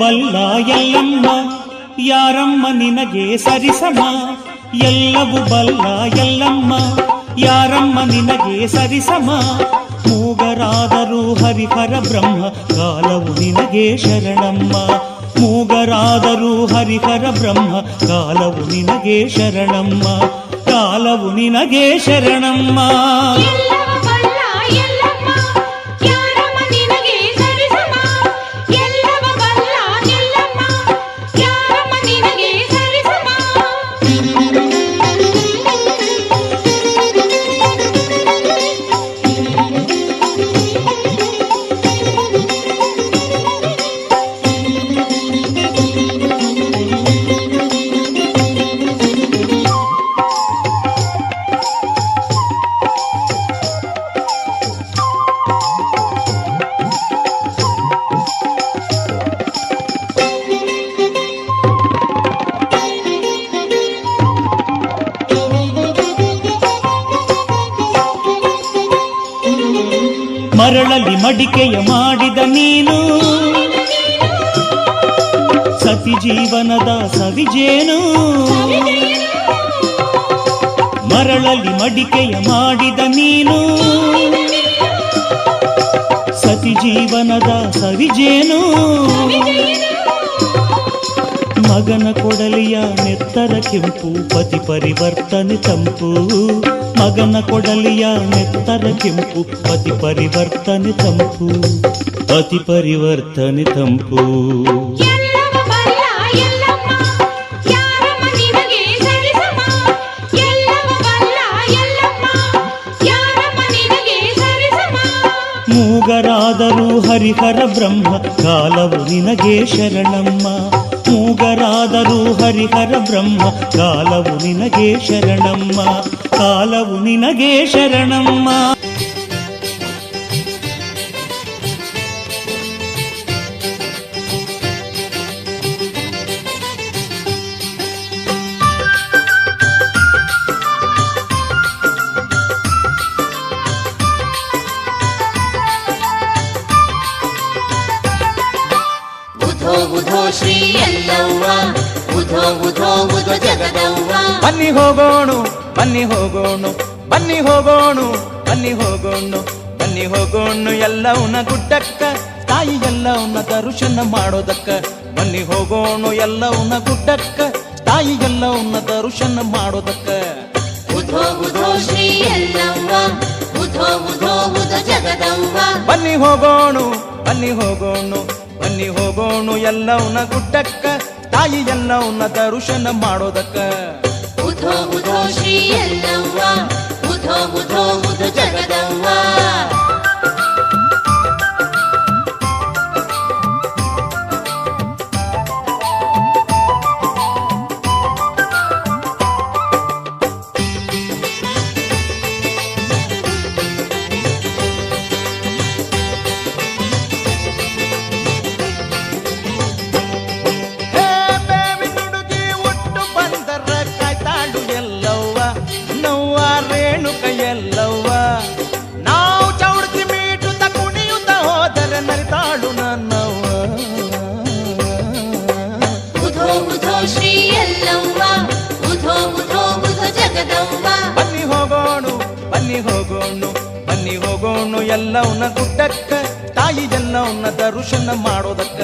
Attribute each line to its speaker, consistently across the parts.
Speaker 1: ಬಲ್ಲ ಎಲ್ಲಮ್ಮ ಯಾರಮ್ಮ ನಿನಗೆ ಸರಿಸಮ ಎಲ್ಲವೂ ಬಲ್ಲ ಎಲ್ಲಮ್ಮ ಯಾರಮ್ಮ ನಿನಗೆ ಸರಿಸಮ ಮೂಗರಾದರೂ ಹರಿಹರ ಬ್ರಹ್ಮ ಕಾಲವು ನಿನಗೆ ಶರಣಮ್ಮ ಮೂಗರಾದರೂ ಹರಿಹರ ಬ್ರಹ್ಮ ಕಾಲವು ನಿನಗೆ ಶರಣಮ್ಮ ಕಾಲವು ನಿನಗೆ ಶರಣಮ್ಮ ಮರಳಲಿ ಮಡಿಕೆಯ ಮಾಡಿದ ನೀನು. ಸತಿ ಜೀವನದ ಸವಿಜೇನು. ಮರಳಲ್ಲಿ ಮಡಿಕೆಯ ಮಾಡಿದ ನೀನು. ಸತಿ ಜೀವನದ ಸವಿಜೇನು. ಮಗನ ಕೊಡಲಿಯ ನೆತ್ತರ ಕೆಂಪು ಪತಿ ಪರಿವರ್ತನೆ ತಂಪು ಮಗನ ಕೊಡಲಿಯ ನೆತ್ತರ ಕೆಂಪು ಪತಿ ಪರಿವರ್ತನೆ ತಂಪು ಪತಿ ಪರಿವರ್ತನೆ ತಂಪು
Speaker 2: ಎಲ್ಲವ ಬಲ್ಲ ಎಲ್ಲಮ್ಮ ಯಾರಮ್ಮ ನಿನಗೆ ಸರಿಸಮ ಎಲ್ಲವ ಬಲ್ಲ ಎಲ್ಲಮ್ಮ ಯಾರಮ್ಮ ನಿನಗೆ ಸರಿಸಮ
Speaker 1: ಮೂಗರಾದರೂ ಹರಿಹರ ಬ್ರಹ್ಮ ಕಾಲವು ನಿನಗೆ ಶರಣಮ್ಮ ಮೂಗರಾದರೂ ಹರಿಹರ ಬ್ರಹ್ಮ ಕಾಲವು ನಿನಗೆ ಶರಣಮ್ಮ ಕಾಲವು ನಿನಗೆ ಶರಣಮ್ಮ
Speaker 2: ಉಧೋ
Speaker 3: ಬನ್ನಿ ಹೋಗೋಣು ಬನ್ನಿ ಹೋಗೋಣು ಬನ್ನಿ ಹೋಗೋಣು ಬನ್ನಿ ಹೋಗೋಣ ಬನ್ನಿ ಹೋಗೋಣ ಎಲ್ಲವನ್ನ ಗುಡ್ಡಕ್ಕ ತಾಯಿ ಎಲ್ಲವನ್ನ ದರ್ಶನ ಮಾಡೋದಕ್ಕ. ಬನ್ನಿ ಹೋಗೋಣು ಎಲ್ಲವನ್ನ ಗುಡ್ಡಕ್ಕ ತಾಯಿ ಎಲ್ಲವನ್ನ ದರ್ಶನ ಮಾಡೋದಕ್ಕ.
Speaker 2: ಉಧೋ ಉಧೋ ಶ್ರೀ ಎಲ್ಲವ್ವ. ಉಧೋ ಉಧೋ ಉಧೋ ಜಗದವ್ವ.
Speaker 3: ಬನ್ನಿ ಹೋಗೋಣು ಬನ್ನಿ ಹೋಗೋಣು ಬನ್ನಿ ಹೋಗೋಣು ಎಲ್ಲವನ್ನ ಗುಡ್ಡಕ್ಕ. ತಾಯಿ ಉನ್ನತ ದರ್ಶನ ಮಾಡೋದಕ್ಕ.
Speaker 2: ಉಧೋ ಉಧೋ ಶ್ರೀ ಎಲ್ಲವ್ವ ಉಧೋ ಉಧೋ ಉಧೋ ಜಗದವ್ವ.
Speaker 3: ಹೋಗೋಣ ಎಲ್ಲವನ್ನ ಗುಡ್ಡಕ್ಕ ತಾಯಿ ಎಲ್ಲವನ್ನ ದರ್ಶನ ಮಾಡೋದಕ್ಕ.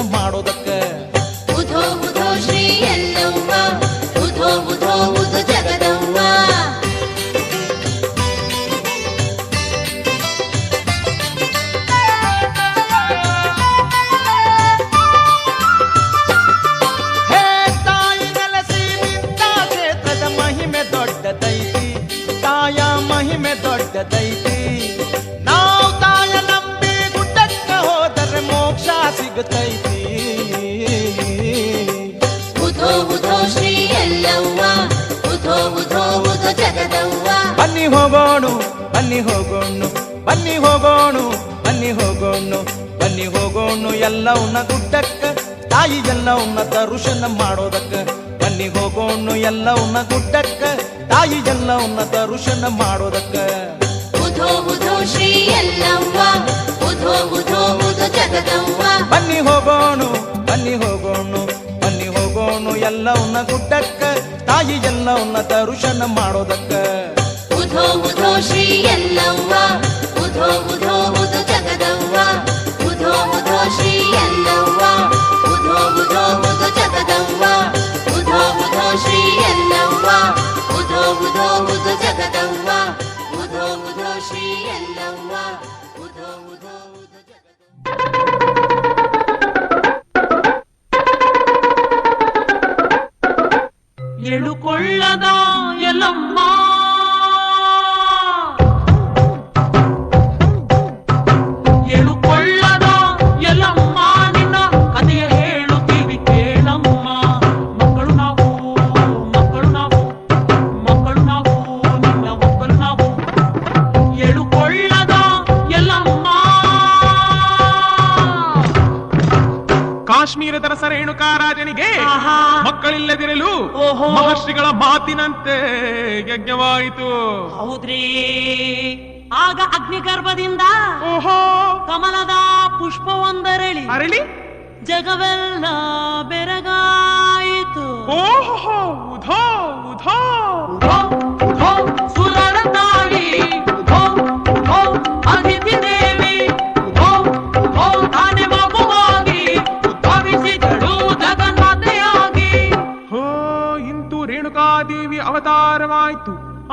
Speaker 3: ಮಾಡೋದಕ್ಕ
Speaker 2: ಉಧೋ ಉಧೋ ಶ್ರೀ ಎಲ್ಲವ್ವ ಉಧೋ ಉಧೋ ಉದು ಜಗದವ್ವ
Speaker 3: ಹೇ ತಾಯಿ ನೆಲೆಸಿ ನಿಂತ ಕ್ಷೇತ್ರದ ಮಹಿಮೆ ದೊಡ್ಡದೈತಿ ತಾಯ ಮಹಿಮೆ ದೊಡ್ಡದೈತಿ ನಾವು ತಾಯ ನಂಬಿ ಗುಡ್ಡಕ್ಕ ಹೋದರೆ ಮೋಕ್ಷ ಸಿಗುತ್ತೈತಿ ಬನ್ನಿ ಹೋಗೋಣ ಬನ್ನಿ ಹೋಗೋಣ ಬನ್ನಿ ಹೋಗೋಣ ಬನ್ನಿ ಹೋಗೋಣ ಎಲ್ಲವನ್ನ ಗುಡ್ಡಕ್ಕ ತಾಯಿ ಎಲ್ಲವನ್ನ ದರ್ಶನ ಮಾಡೋದಕ್ಕ. ಬನ್ನಿ ಹೋಗೋಣ ಎಲ್ಲವನ್ನ ಗುಡ್ಡಕ್ಕ ತಾಯಿ ಎಲ್ಲವನ್ನ ದರ್ಶನ ಮಾಡೋದಕ್ಕ.
Speaker 2: ಉಧೋ ಉಧೋ ಶ್ರೀ ಎಲ್ಲವ್ವ ಉಧೋ ಉಧೋ ಉಧೋ ಜಗದವ್ವ.
Speaker 3: ಬನ್ನಿ ಹೋಗೋಣ ಬನ್ನಿ ಹೋಗೋಣ ಬನ್ನಿ ಹೋಗೋಣ ಎಲ್ಲವನ್ನ ಗುಡ್ಡಕ್ಕ ತಾಯಿ ಎಲ್ಲವನ್ನ ದರ್ಶನ ಮಾಡೋದಕ್ಕ.
Speaker 4: ఉధో ఉధో శ్రీయన్నవ్వ ఉధో ఉధో
Speaker 5: ఉదు జగదవ్వ ఉధో ఉధో
Speaker 4: శ్రీ
Speaker 5: ಮಕ್ಕಳಿಲ್ಲದಿರಲು
Speaker 4: ಓಹೋ.
Speaker 5: ಮಹರ್ಷಿಗಳ ಮಾತಿನಂತೆ ಯಜ್ಞವಾಯಿತು.
Speaker 4: ಹೌದ್ರಿ. ಆಗ ಅಗ್ನಿಗರ್ಭದಿಂದ
Speaker 5: ಓಹೋ.
Speaker 4: ಕಮಲದ ಪುಷ್ಪವೊಂದರಳಿ
Speaker 5: ಅರಳಿ.
Speaker 4: ಜಗವೆಲ್ಲ ಬೆರಗಾಯಿತು.
Speaker 5: ಓಹೋ ಉಧೋ, ಉಧೋ,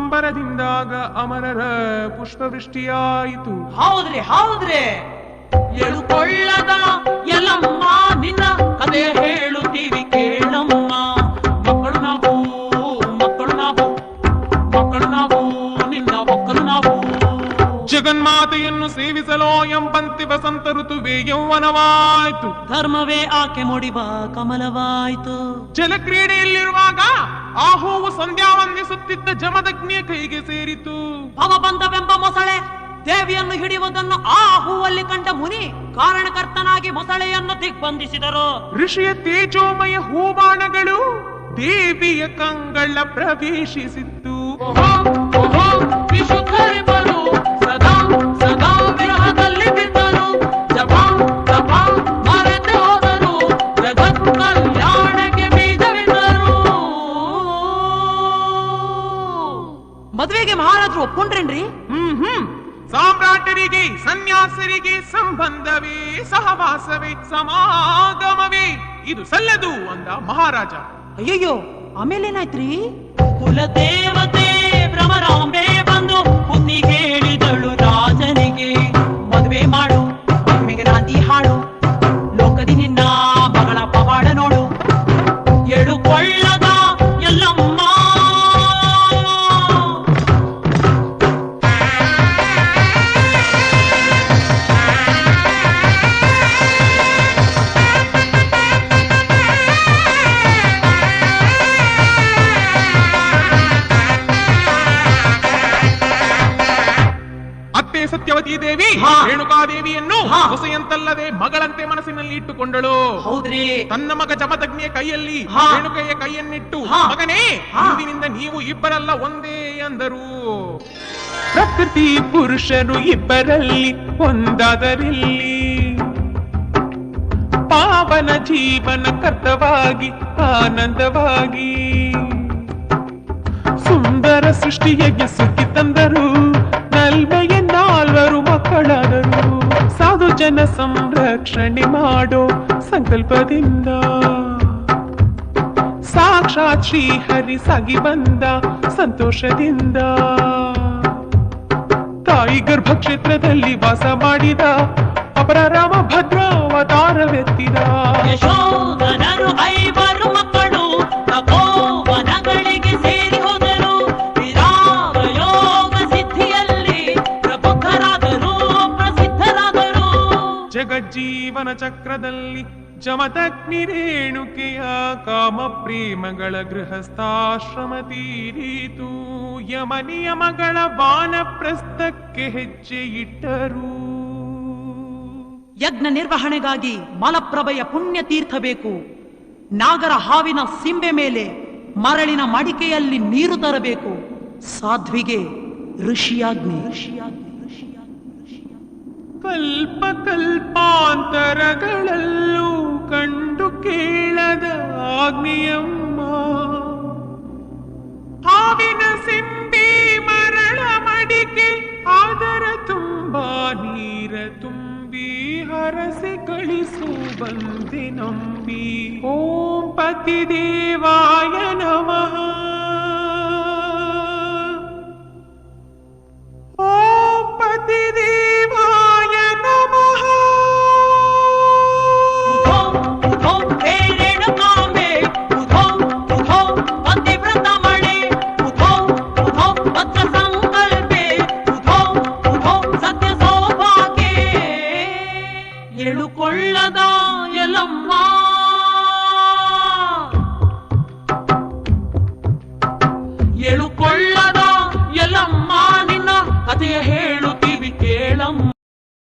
Speaker 5: ಅಂಬರದಿಂದಾಗ ಅಮರರ ಪುಷ್ಪವೃಷ್ಟಿಯಾಯಿತು
Speaker 4: ಹೌದ್ರಿ ಹೌದ್ರಿ. ಎಳುಕೊಳ್ಳದ ಎಲ್ಲಮ್ಮ ನಿನ್ನ ಕತೆ ಹೇಳುತ್ತೀವಿ ಕೇಳಮ್ಮ. ಮಕ್ಕಳು ನಾವು ಮಕ್ಕಳು ನಾವು ಮಕ್ಕಳು ನಾವು ನಿನ್ನ ಮಕ್ಕಳು ನಾವು.
Speaker 5: ಜಗನ್ಮಾತೆಯನ್ನು ಸೇವಿಸಲೋ ಎಂಬಂತೆ ವಸಂತ ಋತುವೆ ಯೌವನವಾಯಿತು.
Speaker 4: ಧರ್ಮವೇ ಆಕೆ ಮುಡಿವ ಕಮಲವಾಯಿತು.
Speaker 5: ಜಲಕ್ರೀಡೆಯಲ್ಲಿರುವಾಗ ಆ ಹೂವು ಸಂಧ್ಯಾ ವಂದಿಸುತ್ತಿದ್ದ ಜಮದಗ್ನಿಯ ಕೈಗೆ ಸೇರಿತು.
Speaker 4: ಭವಬಂಧವೆಂಬ ಮೊಸಳೆ ದೇವಿಯನ್ನು ಹಿಡಿಯುವುದನ್ನು ಆ ಹೂವಲ್ಲಿ ಕಂಡ ಮುನಿ ಕಾರಣಕರ್ತನಾಗಿ ಮೊಸಳೆಯನ್ನು ದಿಗ್ಬಂಧಿಸಿದರು.
Speaker 5: ಋಷಿಯ ತೇಜೋಮಯ ಹೂಬಾಣಗಳು ದೇವಿಯ ಕಂಗಳ ಪ್ರವೇಶಿಸಿತ್ತು.
Speaker 4: ಮದ್ವೆಗೆ ಮಹಾರಾಜರು ಒಪ್ಕೊಂಡ್ರೇನ್ರಿ
Speaker 5: ಹ್ಮ್ ಹ್ಮ್ ಸಾಮ್ರಾಟರಿಗೆ ಸನ್ಯಾಸರಿಗೆ ಸಂಬಂಧವೇ ಸಹವಾಸವೇ ಸಮಾಗಮವೇ ಇದು ಸಲ್ಲದು ಅಂದ ಮಹಾರಾಜ
Speaker 4: ಅಯ್ಯಯ್ಯೋ ಆಮೇಲೇನಾಯ್ತ್ರಿ ಕುಲದೇವತೆ ಭ್ರಮರಾಂಬೆ
Speaker 5: ದೇವಿ. ರೇಣುಕಾದೇವಿಯನ್ನು. ಹೊಸೆಯಂತಲ್ಲದೆ ಮಗಳಂತೆ ಮನಸ್ಸಿನಲ್ಲಿ ಇಟ್ಟುಕೊಂಡಳು
Speaker 4: ಹೌದ್ರಿ
Speaker 5: ತನ್ನ ಮಗ ಜಮದಗ್ನಿಯ ಕೈಯಲ್ಲಿ. ರೇಣುಕೆಯ ಕೈಯನ್ನಿಟ್ಟು. ಮಗನೇ. ಇಂದಿನಿಂದ ನೀವು ಇಬ್ಬರಲ್ಲ ಒಂದೇ ಎಂದರು ಪ್ರಕೃತಿ ಪುರುಷರು ಇಬ್ಬರಲ್ಲಿ ಒಂದಾದರಿಲ್ಲಿ ಪಾವನ ಜೀವನ ಕರ್ತವಾಗಿ ಆನಂದವಾಗಿ ಸುಂದರ ಸೃಷ್ಟಿಯಜ್ಞ ಸುಖಿ ತಂದರು ನಲ್ಮೆಯ ಜನ ಸಂರಕ್ಷಣೆ ಮಾಡೋ ಸಂಕಲ್ಪದಿಂದ. ಸಾಕ್ಷಾತ್ ಶ್ರೀಹರಿ ಸಾಗಿ ಬಂದ ಸಂತೋಷದಿಂದ. ತಾಯಿ ಗರ್ಭಕ್ಷೇತ್ರದಲ್ಲಿ ವಾಸ ಮಾಡಿದ ಅಪರ ರಾಮ ಭದ್ರಾವತಾರವೆತ್ತಿದ.
Speaker 4: ಯಶೋಧನರು ಐವರು
Speaker 5: ಜಗಜ್ಜೀವನ ಚಕ್ರದಲ್ಲಿ ಜಮದಗ್ನಿ ರೇಣುಕೆಯ ಕಾಮ ಪ್ರೇಮಗಳ ಗೃಹಸ್ಥಾಶ್ರಮ ತೀರಿತು. ಯಮ ನಿಯಮಗಳ ಬಾನಪ್ರಸ್ಥಕ್ಕೆ ಹೆಜ್ಜೆ ಇಟ್ಟರು.
Speaker 4: ಯಜ್ಞ ನಿರ್ವಹಣೆಗಾಗಿ ಮಲಪ್ರಭೆಯ ಪುಣ್ಯ ತೀರ್ಥ ಬೇಕು. ನಾಗರ ಹಾವಿನ ಸಿಂಬೆ ಮೇಲೆ ಮರಳಿನ ಮಡಿಕೆಯಲ್ಲಿ ನೀರು ತರಬೇಕು. ಸಾಧ್ವಿಗೆ ಋಷಿಯಾಗ್ನಿ ಋಷಿಯಾಗ್ನಿ
Speaker 5: ಕಲ್ಪ ಕಲ್ಪಾಂತರಗಳಲ್ಲೂ ಕಂಡು ಕೇಳದ ಆಗ್ನೇಯಮ್ಮ ಹಾವಿನ ಸಿಂಬಿ ಮರಳ ಮಡಿಕೆ ಅದರ ತುಂಬ ನೀರ ತುಂಬಿ ಹರಸೆ ಕಳಿಸು ಬಂದೆ ನಂಬಿ ಓಂ ಪತಿ ದೇವಾಯ ನಮಃ